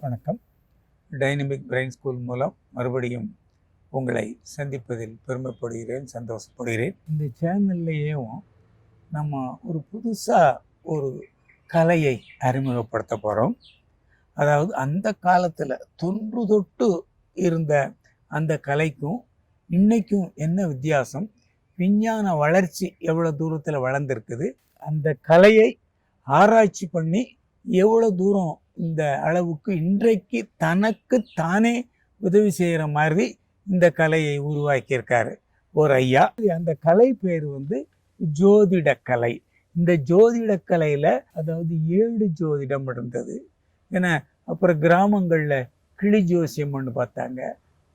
வணக்கம். Dynamic brain school மூலம் மறுபடியும் உங்களை சந்திப்பதில் பெருமைப்படுகிறேன் சந்தோஷப்படுகிறேன். இந்த சேனல்லையும் நம்ம ஒரு புதுசாக ஒரு கலையை அறிமுகப்படுத்த போகிறோம் அதாவது அந்த காலத்தில் தொன்று தொட்டு இருந்த அந்த கலைக்கும் இன்னைக்கும் என்ன வித்தியாசம்? விஞ்ஞான வளர்ச்சி எவ்வளோ தூரத்தில் வளர்ந்துருக்குது? அந்த கலையை ஆராய்ச்சி பண்ணி எவ்வளோ தூரம் இந்த அளவுக்கு இன்றைக்கு தனக்கு தானே உதவி செய்கிற மாதிரி இந்த கலையை உருவாக்கியிருக்காரு. ஒரு ஐயா. அந்த கலை பேர் வந்து ஜோதிடக்கலை. இந்த ஜோதிடக்கலையில் அதாவது ஏழு ஜோதிடம் இருந்தது ஏன்னா அப்புறம் கிராமங்களில் கிளி ஜோசியம்னு பார்த்தாங்க.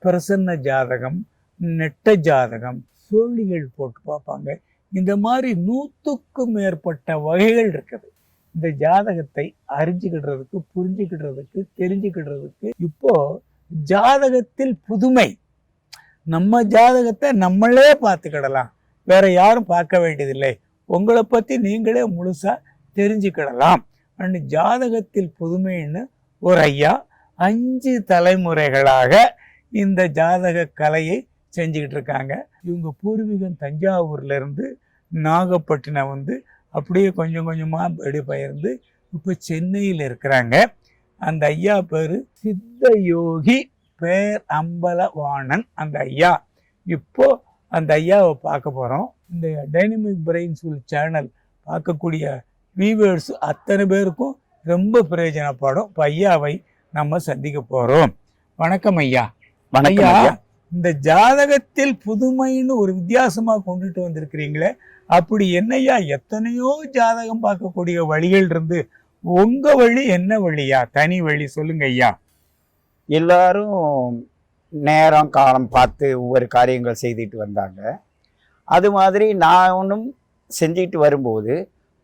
பிரசன்ன ஜாதகம் நெட்ட ஜாதகம் சோழிகள் போட்டு பார்ப்பாங்க. இந்த மாதிரி நூற்றுக்கும் மேற்பட்ட வகைகள் இருக்குது. இந்த ஜாதகத்தை அறிஞ்சுக்கிடுறதுக்கு புரிஞ்சுக்கிடுறதுக்கு தெரிஞ்சுக்கிடுறதுக்கு இப்போ ஜாதகத்தில் புதுமை. நம்ம ஜாதகத்தை நம்மளே பார்த்துக்கிடலாம். வேற யாரும் பார்க்க வேண்டியதில்லை. உங்களை பற்றி நீங்களே முழுசாக தெரிஞ்சுக்கிடலாம். அண்ட் ஜாதகத்தில் புதுமைன்னு ஒரு ஐயா அஞ்சு தலைமுறைகளாக இந்த ஜாதக கலையை செஞ்சுக்கிட்டு இருக்காங்க. இவங்க பூர்வீகம் தஞ்சாவூர்ல இருந்து நாகப்பட்டினம் வந்து அப்படியே கொஞ்சம் கொஞ்சமாக வெளிப்பெயர்ந்து இப்போ சென்னையில் இருக்கிறாங்க. அந்த ஐயா பேர் சித்த யோகி பேர் அம்பலவாணன் அந்த ஐயா. இப்போ அந்த ஐயாவை பார்க்க போகிறோம் இந்த டைனமிக் பிரெயின் ஸ்கூல் சேனல் பார்க்கக்கூடிய வியூவர்ஸ் அத்தனை பேருக்கும் ரொம்ப பிரயோஜனப்படும். இப்போ ஐயாவை நம்ம சந்திக்க போகிறோம் வணக்கம் ஐயா. வணக்கம் ஐயா ஐயா. இந்த ஜாதகத்தில் புதுமைன்னு ஒரு வித்தியாசமாக கொண்டுட்டு வந்திருக்கிறீங்களே அப்படி என்னையா எத்தனையோ ஜாதகம் பார்க்கக்கூடிய வழிகள் இருந்து உங்க வழி என்ன வழியா? தனி வழி சொல்லுங்க ஐயா. எல்லாரும் நேரம் காலம் பார்த்து ஒவ்வொரு காரியங்கள் செய்துட்டு வந்தாங்க. அது மாதிரி நானும் செஞ்சுட்டு வரும்போது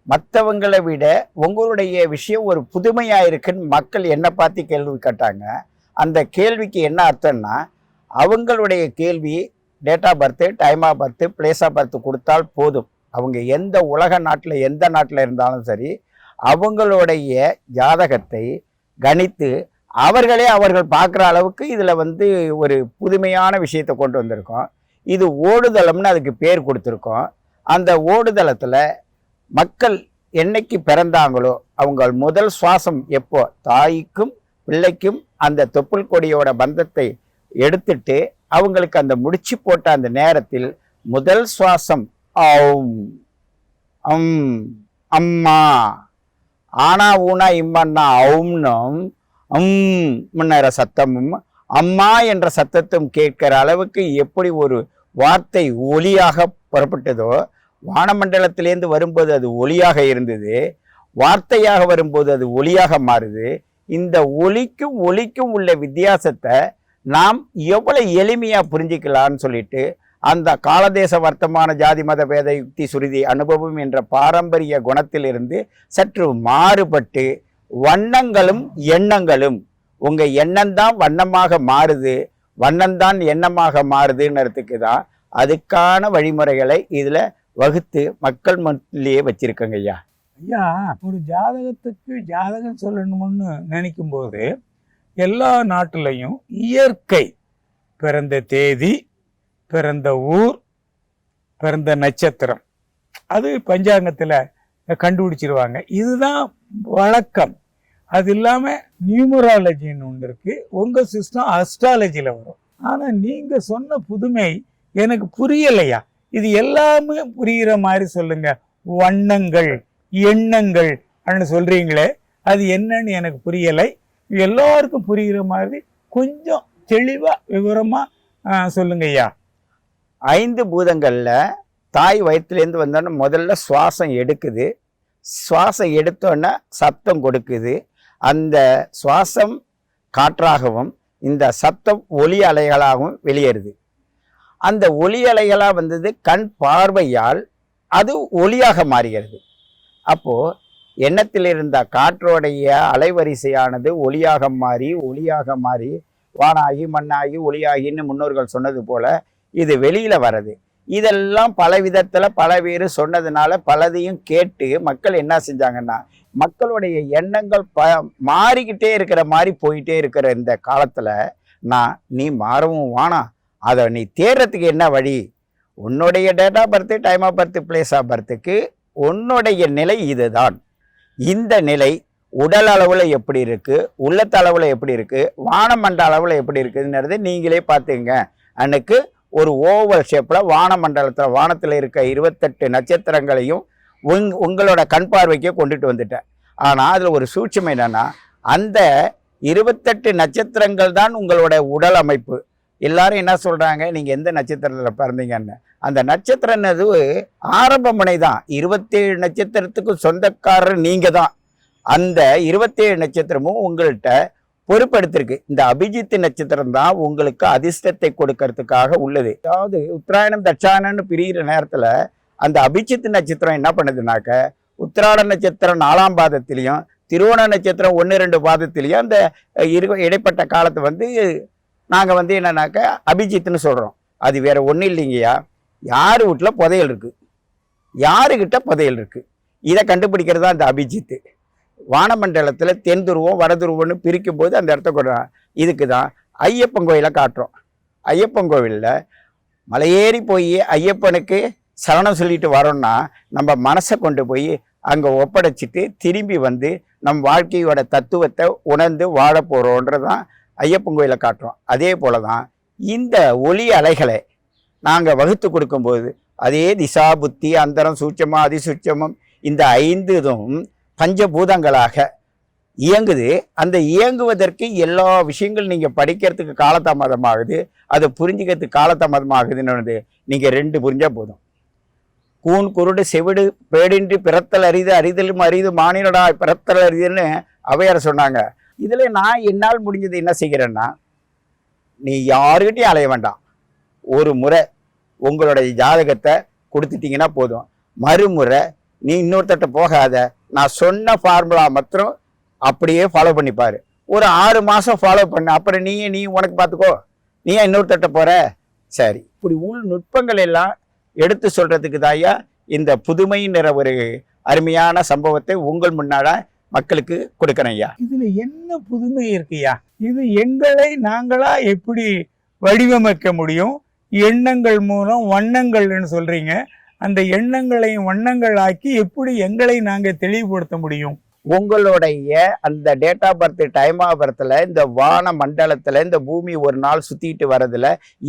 மற்றவங்களை விட உங்களுடைய விஷயம் ஒரு புதுமையாக இருக்குன்னு மக்கள் என்னை பார்த்து கேள்வி கேட்டாங்க. அந்த கேள்விக்கு என்ன அர்த்தம்னா அவங்களுடைய கேள்வி date of birth time of birth place of birth கொடுத்தால் போதும். அவங்க எந்த உலக நாட்டில் எந்த நாட்டில் இருந்தாலும் சரி அவங்களுடைய ஜாதகத்தை கணித்து அவர்களே அவர்கள் பார்க்குற அளவுக்கு இதில் வந்து ஒரு புதுமையான விஷயத்தை கொண்டு வந்திருக்கோம். இது ஓடுதளம்னு அதுக்கு பேர் கொடுத்துருக்கோம். அந்த ஓடுதளத்தில் மக்கள் என்னைக்கு பிறந்தாங்களோ அவங்க முதல் சுவாசம் எப்போ? தாய்க்கும் பிள்ளைக்கும் அந்த தொப்புள் கொடியோட பந்தத்தை எடுத்துட்டு அவங்களுக்கு அந்த முடிச்சு போட்ட அந்த நேரத்தில் முதல் சுவாசம் ஆம். அம் அம்மா. ஆனா ஊனா இம்மன்னா அவும்னும் அம் முன்னேற சத்தமும் அம்மா என்ற சத்தத்தும் கேட்கிற அளவுக்கு எப்படி ஒரு வார்த்தை ஒலியாக புறப்பட்டதோ வானமண்டலத்திலேருந்து வரும்போது அது ஒளியாக இருந்தது வார்த்தையாக வரும்போது அது ஒளியாக மாறுது. இந்த ஒலிக்கும் ஒலிக்கும் உள்ள வித்தியாசத்தை நாம் எவ்வளோ எளிமையாக புரிஞ்சிக்கலான்னு சொல்லிட்டு அந்த காலதேச வர்த்தமான ஜாதி மத வேத யுக்தி சுருதி அனுபவம் என்ற பாரம்பரிய குணத்திலிருந்து சற்று மாறுபட்டு வண்ணங்களும் எண்ணங்களும் உங்கள் எண்ணம்தான் வண்ணமாக மாறுது வண்ணம்தான் எண்ணமாக மாறுதுன்றதுக்கு தான் அதுக்கான வழிமுறைகளை இதில் வகுத்து மக்கள் மத்தியிலேயே வச்சுருக்கங்க ஐயா. ஐயா ஒரு ஜாதகத்துக்கு ஜாதகம் சொல்லணும்னு நினைக்கும் போது எல்லா நாட்டிலையும் இயற்கை பிறந்த தேதி பிறந்த ஊர் பிறந்த நட்சத்திரம். அது பஞ்சாங்கத்தில் கண்டுபிடிச்சிருவாங்க. இதுதான் வழக்கம். அது இல்லாமல் நியூமராலஜின்னு ஒன்று இருக்குது உங்கள் சிஸ்டம் அஸ்ட்ராலஜியில் வரும். ஆனால் நீங்கள் சொன்ன புதுமை எனக்கு புரியலையா? இது எல்லாமே புரிகிற மாதிரி சொல்லுங்கள் வண்ணங்கள் எண்ணங்கள் அப்படின்னு சொல்கிறீங்களே அது என்னன்னு எனக்கு புரியலை. எல்லாருக்கும் புரிகிற மாதிரி கொஞ்சம் தெளிவாக விவரமாக சொல்லுங்க ஐயா. ஐந்து பூதங்களில் தாய் வயிற்றுலேருந்து வந்தோடனே முதல்ல சுவாசம் எடுக்குது. சுவாசம் எடுத்தோன்னே சத்தம் கொடுக்குது. அந்த சுவாசம் காற்றாகவும் இந்த சத்தம் ஒலி அலைகளாகவும் வெளியேறுது. அந்த ஒலி அலைகளாக வந்தது கண் பார்வையால் அது ஒளியாக மாறுகிறது. அப்போது எண்ணத்தில் இருந்த காற்றோடைய அலைவரிசையானது ஒளியாக மாறி ஒளியாக மாறி வானாகி மண்ணாகி ஒளியாகின்னு முன்னோர்கள் சொன்னது போல இது வெளியில வர்றது. இதெல்லாம் பல விதத்துல பல பேர் சொன்னதுனால பலதையும் கேட்டு மக்கள் என்ன செஞ்சாங்கன்னா மக்களுடைய எண்ணங்கள் ப மாறிக்கிட்டே இருக்கிற மாதிரி போயிட்டே இருக்கிற இந்த காலத்துல நான் நீ மாறவும் வானா அதை நீ தேடுறதுக்கு என்ன வழி? உன்னுடைய date of birth time of birth place of பர்த்துக்கு உன்னுடைய நிலை இதுதான். இந்த நிலை உடல் அளவில் எப்படி இருக்குது உள்ளத்தளவில் எப்படி இருக்குது வானமண்ட அளவில் எப்படி இருக்குதுங்கிறது நீங்களே பார்த்துங்க. அன்னைக்கு ஒரு ஓவல் ஷேப்பில் வானமண்டலத்தில் வானத்தில் இருக்க இருபத்தெட்டு நட்சத்திரங்களையும் உங் உங்களோட கண் பார்வைக்கு கொண்டுட்டு வந்துட்டேன். ஆனால் அதில் ஒரு சூட்சம் என்னன்னா அந்த இருபத்தெட்டு நட்சத்திரங்கள் தான் உங்களோட உடல் அமைப்பு. எல்லாரும் என்ன சொல்கிறாங்க நீங்கள் எந்த நட்சத்திரத்தில் பிறந்தீங்கன்னு. அந்த நட்சத்திரம்னது ஆரம்ப முனை தான் இருபத்தேழு நட்சத்திரத்துக்கு சொந்தக்காரர் நீங்கள் தான் அந்த இருபத்தேழு நட்சத்திரமும் உங்கள்கிட்ட பொறுப்படுத்திருக்கு. இந்த அபிஜித் நட்சத்திரம் தான் உங்களுக்கு அதிர்ஷ்டத்தை கொடுக்கறதுக்காக உள்ளது. அதாவது உத்தராயணம் தட்சாயணம்னு பிரிகிற நேரத்தில் அந்த அபிஜித் நட்சத்திரம் என்ன பண்ணுதுனாக்க உத்திராட நட்சத்திரம் நாலாம் பாதத்திலையும் திருவோண நட்சத்திரம் ஒன்று ரெண்டு பாதத்திலையும் அந்த இரு இடைப்பட்ட காலத்தை வந்து நாங்கள் வந்து என்னன்னாக்கா அபிஜித்னு சொல்கிறோம் அது வேறு ஒன்றும் இல்லைங்கய்யா. யார் வீட்டில் புதையல் இருக்குது யாருக்கிட்ட புதையல் இருக்குது இதை கண்டுபிடிக்கிறது தான் இந்த அபிஜித்து. வானமண்டலத்தில் தென் துருவம் வட துருவம்னு பிரிக்கும் போது அந்த இடத்த கொடுறான் இதுக்கு தான் ஐயப்பன் கோயிலை காட்டுறோம். ஐயப்பன் கோவிலில் மலையேறி போய் ஐயப்பனுக்கு சரணம் சொல்லிட்டு வரோம்னா நம்ம மனசை கொண்டு போய் அங்கே ஒப்படைச்சிட்டு திரும்பி வந்து நம் வாழ்க்கையோட தத்துவத்தை உணர்ந்து வாழ போகிறோன்றதான் ஐயப்பன் கோயிலை காட்டுறோம். அதே போல தான் இந்த ஒளி அலைகளை நாங்கள் வகுத்து கொடுக்கும்போது அதே திசா புத்தி அந்தரம் சூட்சமம் அதிசூட்சமம் இந்த ஐந்து இதும் பஞ்சபூதங்களாக இயங்குது. அந்த இயங்குவதற்கு எல்லா விஷயங்கள் நீங்கள் படிக்கிறதுக்கு காலதாமதமாகுது. அதை புரிஞ்சுக்கிறதுக்கு காலதாமதமாகுதுன்னு நீங்கள் ரெண்டு புரிஞ்சால் போதும். கூன் குருடு செவிடு பேடின்றி பிறத்தல் அரிது அரிதலும் அரிது மானினடா பிறத்தல் அரிதுன்னு அவையார் சொன்னாங்க. இதில் நான் என்னால் முடிஞ்சது என்ன செய்கிறேன்னா நீ யாருக்கிட்டையும் அலைய வேண்டாம். ஒரு முறை உங்களுடைய ஜாதகத்தை கொடுத்துட்டீங்கன்னா போதும். மறுமுறை நீ இன்னொருத்தட்ட போகாத. நான் சொன்ன ஃபார்முலா மாத்திரம் அப்படியே ஃபாலோ பண்ணிப்பார். ஒரு ஆறு மாதம் ஃபாலோ பண்ண. அப்புறம் நீயே நீ உனக்கு பார்த்துக்கோ. நீ ஏன் இன்னொருத்தட்ட போகிற சரி. இப்படி உள் நுட்பங்கள் எல்லாம் எடுத்து சொல்கிறதுக்கு தாயா இந்த புதுமைன்ற ஒரு அருமையான சம்பவத்தை உங்கள் முன்னாட மக்களுக்கு கொடுக்குறேன் ஐயா. இதுல என்ன புதுமை இருக்குயா இது எங்களை நாங்களா எப்படி வடிவமைக்க முடியும்? எண்ணங்கள் மூலம் வண்ணங்கள்னு சொல்றீங்க. அந்த எண்ணங்களையும் வண்ணங்கள் ஆக்கி எப்படி எங்களை நாங்க தெளிவுபடுத்த முடியும்? உங்களுடைய அந்த date of birth time of பர்த்தில் இந்த வான மண்டலத்தில் இந்த பூமி ஒரு நாள் சுத்திட்டு வர்றதுல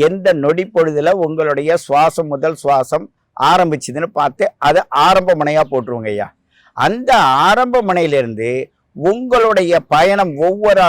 எந்த நொடி பொழுதுல உங்களுடைய சுவாசம் முதல் சுவாசம் ஆரம்பிச்சுதுன்னு பார்த்து அதை ஆரம்ப முனையா போட்டுருவோங்க ஐயா. அந்த ஆரம்ப முனையிலிருந்து உங்களுடைய பயணம் ஒவ்வொரு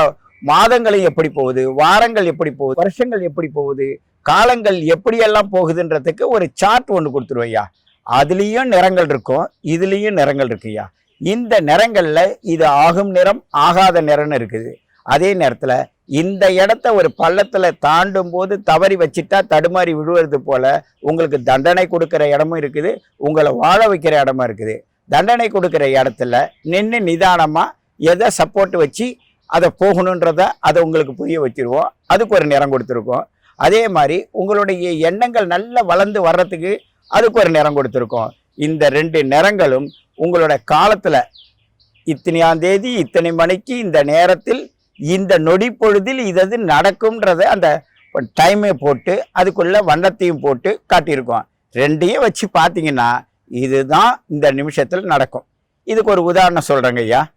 மாதங்களும் எப்படி போகுது? வாரங்கள் எப்படி போகுது? வருஷங்கள் எப்படி போகுது? காலங்கள் எப்படியெல்லாம் போகுதுன்றதுக்கு ஒரு சார்ட் ஒன்று கொடுத்துருவையா அதுலேயும் நிறங்கள் இருக்கும் இதுலேயும் நிறங்கள் இருக்குயா இந்த நிறங்களில் இது ஆகும் நிறம் ஆகாத நிறம்னு இருக்குது. அதே நேரத்தில் இந்த இடத்த ஒரு பள்ளத்தில் தாண்டும் போது தவறி வச்சிட்டா தடுமாறி விழுவது போல் உங்களுக்கு தண்டனை கொடுக்குற இடமும் இருக்குது உங்களை வாழ வைக்கிற இடமும் இருக்குது. தண்டனை கொடுக்குற இடத்துல நின்று நிதானமாக எதை சப்போர்ட் வச்சு அதை போகணுன்றத அதை உங்களுக்கு புரிய வச்சிருவோம். அதுக்கு ஒரு நிறம் கொடுத்துருக்கோம். அதே மாதிரி உங்களுடைய எண்ணங்கள் நல்லா வளர்ந்து வர்றதுக்கு அதுக்கு ஒரு நிறம் கொடுத்துருக்கோம். இந்த ரெண்டு நிறங்களும் உங்களோட காலத்தில் இத்தனையாம் தேதி இத்தனை மணிக்கு இந்த நேரத்தில் இந்த நொடி பொழுதில் இதது நடக்கும்ன்றத அந்த டைமை போட்டு அதுக்குள்ளே வண்ணத்தையும் போட்டு காட்டியிருக்கோம். ரெண்டையும் வச்சு பார்த்தீங்கன்னா இதுதான் இந்த நிமிஷத்தில் நடக்கும். இதுக்கு ஒரு உதாரணம் சொல்கிறேங்க ஐயா.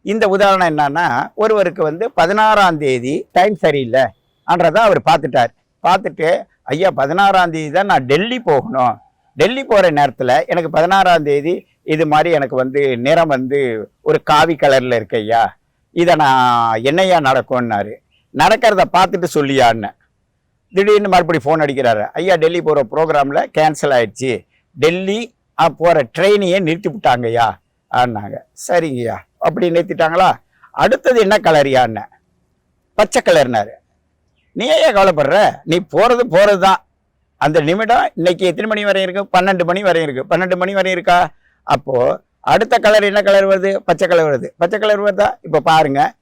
இந்த உதாரணம் என்னன்னா ஒருவருக்கு வந்து பதினாறாம் தேதி டைம் சரியில்லை அன்றதை அவர் பார்த்துட்டார். பார்த்துட்டு ஐயா பதினாறாம் தேதி தான் நான் டெல்லி போகணும். டெல்லி போகிற நேரத்தில் எனக்கு பதினாறாம் தேதி இது மாதிரி எனக்கு வந்து நிறம் வந்து ஒரு காவி கலரில் இருக்கு ஐயா. இதை நான் என்னையா நடக்கும்னாரு. நடக்கிறத பார்த்துட்டு சொல்லியான்னு. திடீர்னு மறுபடியும் ஃபோன் அடிக்கிறாரு. ஐயா டெல்லி போகிற ப்ரோக்ராமில் கேன்சல் ஆயிடுச்சு. டெல்லி போகிற ட்ரெயினையே நிறுத்தி விட்டாங்கய்யா ஆனாங்க சரிங்கய்யா. அப்படி நிறுத்திட்டாங்களா? அடுத்தது என்ன கலரியான்னு பச்சை கலர்னாரு. நீ ஏன் கவலைப்படுற? நீ போகிறது போகிறது தான் அந்த நிமிடம் இன்னைக்கு எத்தனை மணி வரையும் இருக்குது பன்னெண்டு மணி வரையும் இருக்குது பன்னெண்டு மணி வரையும் இருக்கா? அப்போது அடுத்த கலர் என்ன கலர் வருது? பச்சை கலர் வருது. பச்சை கலர் வருதா? இப்போ பாருங்கள்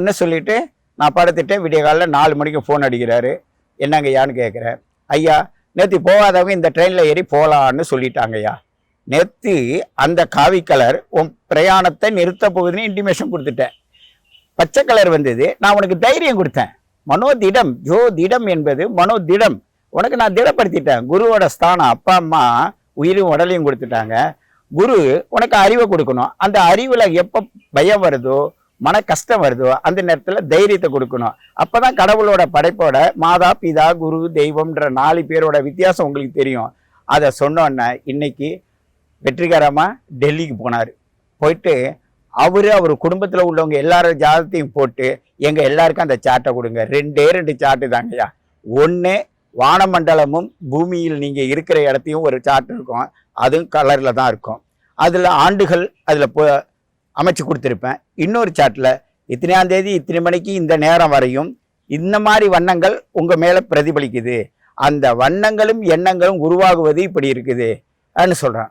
என்ன சொல்லிவிட்டு நான் படுத்துட்டு விடிய காலையில் நாலு மணிக்கு ஃபோன் அடிக்கிறாரு. என்னங்கய்யான்னு கேட்குறேன் ஐயா நேற்று போகாதவங்க இந்த ட்ரெயினில் ஏறி போகலான்னு சொல்லிட்டாங்கய்யா. நேற்று அந்த காவி கலர் உன் பிரயாணத்தை நிறுத்த போகுதுன்னு இன்டிமேஷன் கொடுத்துட்டேன். பச்சை கலர் வந்தது. நான் உனக்கு தைரியம் கொடுத்தேன். மனோதிடம் ஜோ திடம் என்பது மனோதிடம். உனக்கு நான் திடப்படுத்திட்டேன். குருவோட ஸ்தானம் அப்பா அம்மா உயிரும் உடலையும் கொடுத்துட்டாங்க. குரு உனக்கு அறிவை கொடுக்கணும். அந்த அறிவில் எப்போ பயம் வருதோ மன கஷ்டம் வருதோ அந்த நேரத்தில் தைரியத்தை கொடுக்கணும். அப்போ தான் கடவுளோட படைப்போட மாதா பிதா குரு தெய்வம்ன்ற நாலு பேரோட வித்தியாசம் உங்களுக்கு தெரியும். அதை சொன்னோன்னே இன்னைக்கு வெற்றிகரமாக டெல்லிக்கு போனார். போயிட்டு அவர் அவர் குடும்பத்தில் உள்ளவங்க எல்லாரும் ஜாதத்தையும் போட்டு எங்கள் எல்லாருக்கும் அந்த சாட்டை கொடுங்க. ரெண்டே ரெண்டு சாட்டு தாங்கய்யா ஒன்று வானமண்டலமும் பூமியில் நீங்கள் இருக்கிற இடத்தையும் ஒரு சார்ட் இருக்கும். அதுவும் கலரில் தான் இருக்கும். அதில் ஆண்டுகள் அதில் போ அமைச்சு கொடுத்துருப்பேன். இன்னொரு சாட்டில் இத்தனையாம் தேதி இத்தனை மணிக்கு இந்த நேரம் வரையும் இந்த மாதிரி வண்ணங்கள் உங்கள் மேலே பிரதிபலிக்குது. அந்த வண்ணங்களும் எண்ணங்களும் உருவாகுவது இப்படி இருக்குது. அப்படின்னு சொல்கிறேன்